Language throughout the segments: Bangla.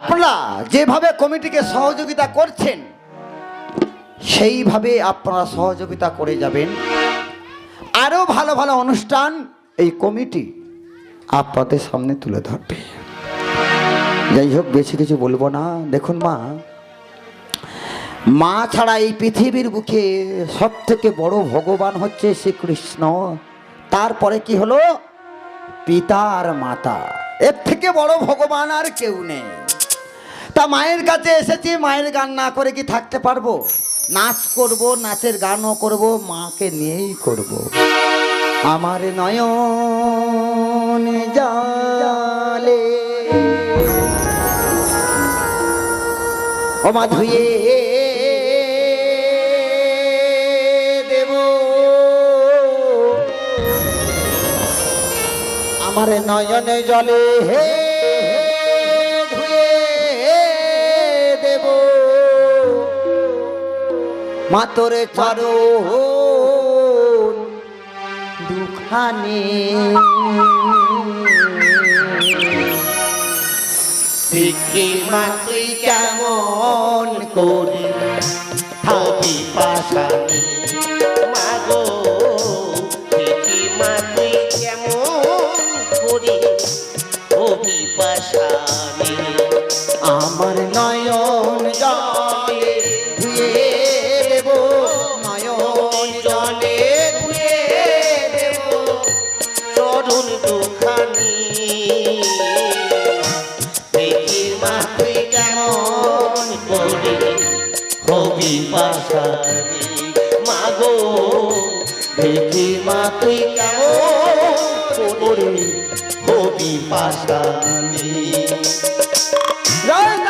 আপনারা যেভাবে কমিটিকে সহযোগিতা করছেন, সেইভাবে আপনারা সহযোগিতা করে যাবেন। আরও ভালো ভালো অনুষ্ঠান এই কমিটি আপনাদের সামনে তুলে ধরবে। যাই হোক, বেশি কিছু বলব না। দেখুন মা মা ছাড়া এই পৃথিবীর বুকে সব থেকে বড় ভগবান হচ্ছে শ্রীকৃষ্ণ। তারপরে কি হলো? পিতা আর মাতা। এর থেকে বড় ভগবান আর কেউ নেই। তা মায়ের কাছে এসেছি, মায়ের গান না করে কি থাকতে পারব? নাচ করব, নাচের গানও করব, মাকে নিয়েই করব। আমার নয়ন জালে। ও মা ধুয়ে দেব। আমার নয়ন জলে হে মাতরে চারো দুখানে। দিকে মা তুই কেমন করি? থাকি পাশানি। মাগো, দিকে মা তুই কেমন করি? পাশানি মাগো দেখি মা তুই কেমন করি হবি পাশানি জয়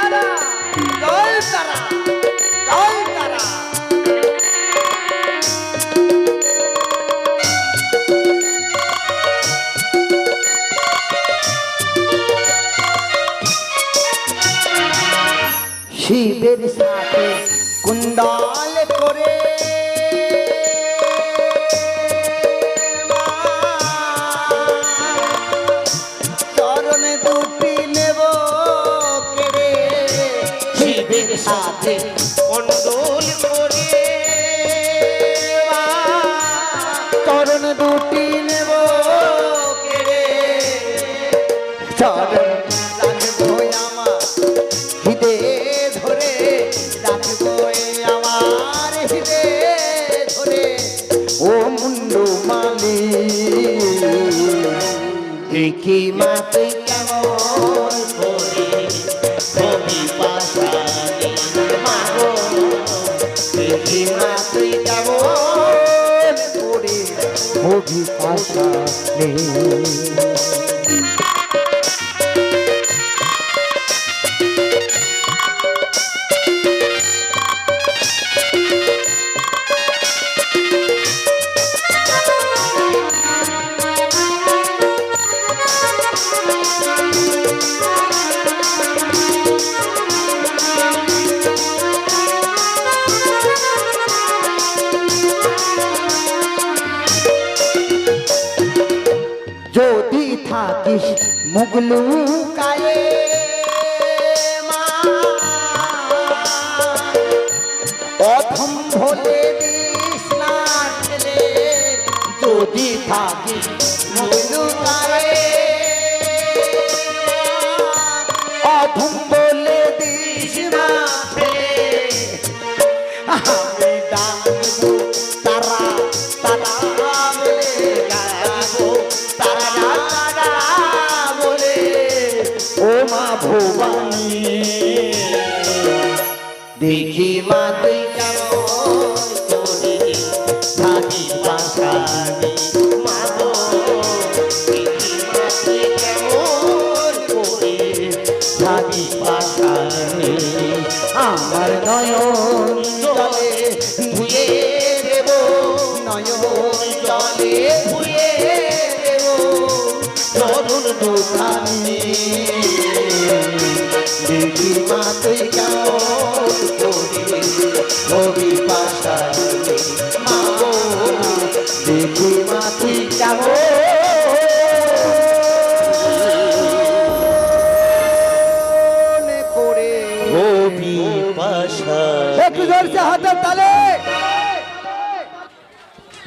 শিবের সাথে কুণ্ডাল করে দেখি মা তুই কেমন করে? কবি পাশানি মাগো দেখি মা কেমন করে? হবি পাশা থাকিস মুগলু কায়ে প্রথম ভোলে দিস না যদি থাকিস মুগলু কায়ে ভবানী দেখি মা তুই কেমন করে? থাকি পাশানি। মাগো দেখি মা তুই কেমন করে থাকি পাশানি। আমার নয়ন একটু জোরছে হাতের তালে।